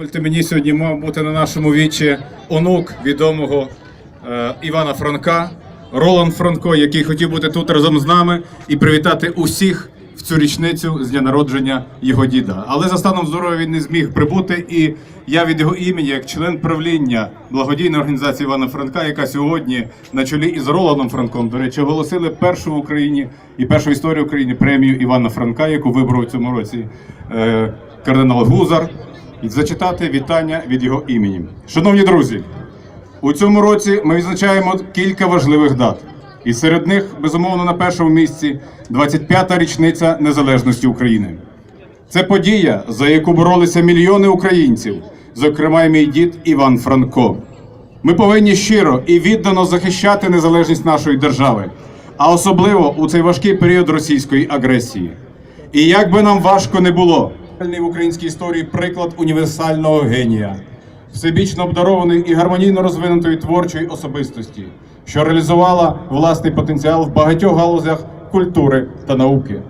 Дозвольте мені сьогодні мав бути на нашому вічі онук відомого е, Івана Франка, Роланд Франко, який хотів бути тут разом з нами і привітати усіх в цю річницю з дня народження його діда. Але за станом здоров'я він не зміг прибути. І я від його імені, як член правління благодійної організації Івана Франка, яка сьогодні на чолі із Роландом Франком, до речі, оголосили першу в Україні і першу в історії України премію Івана Франка, яку вибрав у цьому році е, кардинал Гузар і зачитати вітання від його імені. Шановні друзі, у цьому році ми відзначаємо кілька важливих дат. І серед них, безумовно, на першому місці 25-та річниця незалежності України. Це подія, за яку боролися мільйони українців, зокрема мій дід Іван Франко. Ми повинні щиро і віддано захищати незалежність нашої держави, а особливо у цей важкий період російської агресії. І як би нам важко не було, в українській історії приклад універсального генія, всебічно обдарованої і гармонійно розвинутої творчої особистості, що реалізувала власний потенціал в багатьох галузях культури та науки.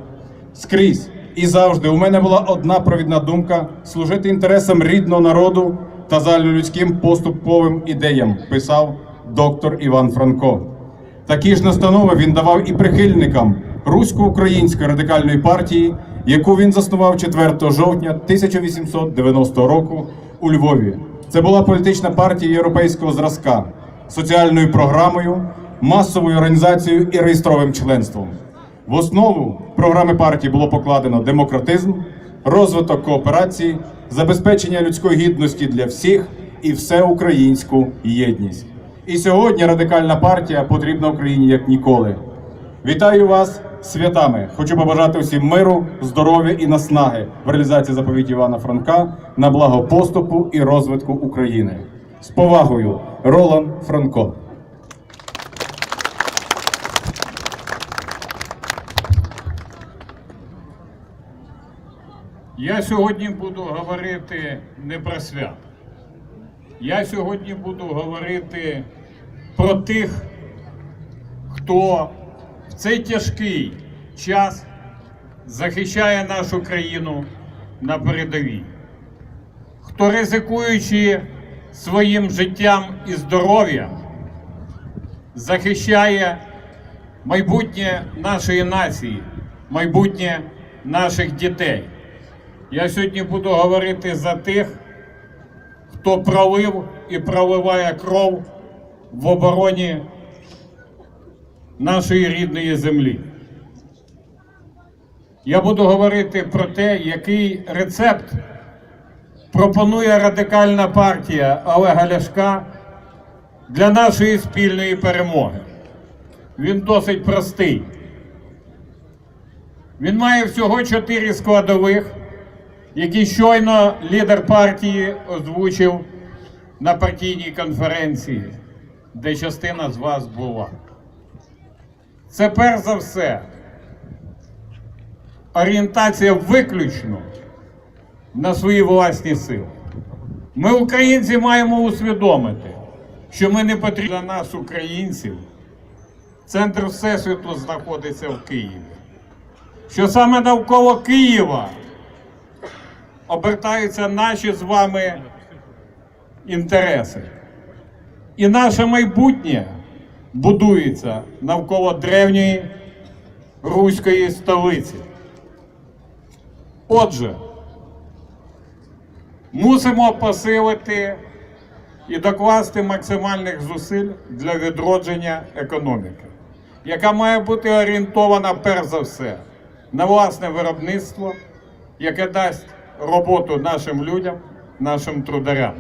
Скрізь і завжди у мене була одна провідна думка служити інтересам рідного народу та загальнолюдським поступовим ідеям, писав доктор Іван Франко. Такі ж настанови він давав і прихильникам русько-української радикальної партії, яку він заснував 4 жовтня 1890 року у Львові. Це була політична партія європейського зразка, соціальною програмою, масовою організацією і реєстровим членством. В основу програми партії було покладено демократизм, розвиток кооперації, забезпечення людської гідності для всіх і всеукраїнську єдність. І сьогодні радикальна партія потрібна Україні як ніколи. Вітаю вас святами! Хочу побажати усім миру, здоров'я і наснаги в реалізації заповіті Івана Франка на благо поступу і розвитку України. З повагою, Ролан Франко. Я сьогодні буду говорити не про свят. Я сьогодні буду говорити про тих, хто в цей тяжкий час захищає нашу країну на передовій, хто ризикуючи своїм життям і здоров'ям, захищає майбутнє нашої нації, майбутнє наших дітей. Я сьогодні буду говорити за тих, хто пролив і проливає кров в обороні нашої рідної землі. Я буду говорити про те, який рецепт пропонує радикальна партія Олега Ляшка для нашої спільної перемоги. Він досить простий. Він має всього чотири складових які щойно лідер партії озвучив на партійній конференції, де частина з вас була. Це перш за все орієнтація виключно на свої власні сили. Ми, українці, маємо усвідомити, що ми не потрібні для нас, українців. Центр Всесвіту знаходиться в Києві. Що саме навколо Києва обертаються наші з вами інтереси. І наше майбутнє будується навколо древньої руської столиці. Отже, мусимо посилити і докласти максимальних зусиль для відродження економіки, яка має бути орієнтована перш за все на власне виробництво, яке дасть роботу нашим людям, нашим трударям.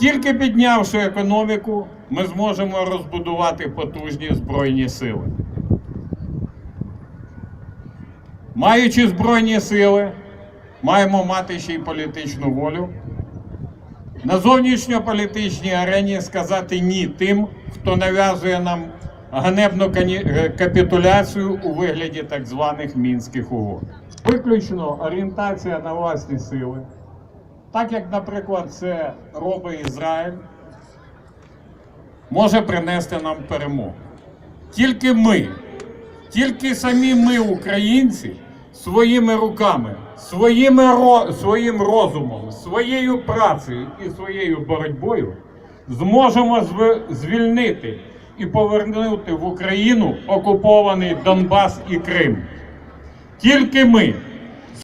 Тільки піднявши економіку, ми зможемо розбудувати потужні збройні сили. Маючи збройні сили, маємо мати ще й політичну волю. На зовнішньополітичній арені сказати ні тим, хто нав'язує нам ганебну капітуляцію у вигляді так званих мінських угод. Виключно орієнтація на власні сили, так як, наприклад, це робить Ізраїль, може принести нам перемогу. Тільки ми, тільки самі ми, українці, своїми руками своїми своїм розумом, своєю працею і своєю боротьбою зможемо звільнити і повернути в Україну окупований Донбас і Крим. Тільки ми,